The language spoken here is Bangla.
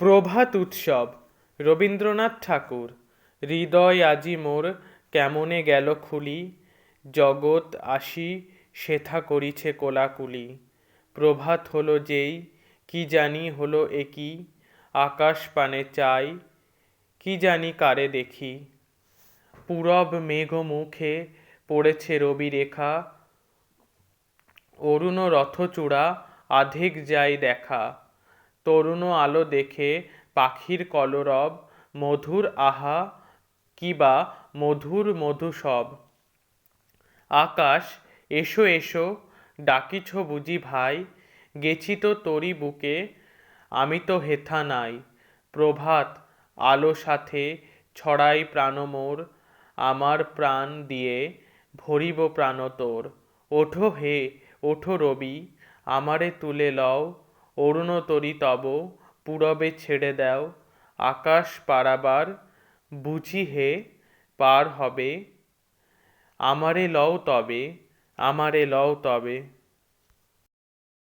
প্রভাত উৎসব, রবীন্দ্রনাথ ঠাকুর, হৃদয় আজি মোর, কেমনে গেল খুলি জগৎ আসি সেথা করিছে কোলাকুলি। প্রভাত হলো যেই, কি জানি হলো একি আকাশ পানে চাই, কি জানি কারে দেখি। পূরব মেঘ মুখে পড়েছে রবি রেখা, অরুণ রথচূড়া আধেক যাই দেখা। তরুণ আলো দেখে পাখির কলরব, মধুর আহা কি বা মধুর মধু সব আকাশ, এসো এসো, ডাকিছ বুঝি ভাই গেছি তো তোরি বুকে, আমি তো হেথা নাই। প্রভাত, আলো সাথে ছড়াই প্রাণ মোর, আমার প্রাণ দিয়ে ভরিব প্রাণ তোর। ওঠো হে, ওঠো রবি, আমারে তুলে লও অরুণতরী তব, পুরবে ছেড়ে দাও। আকাশ পারাবার বুঝি হে, পার হবে। আমারে লও তবে, আমারে লও তবে।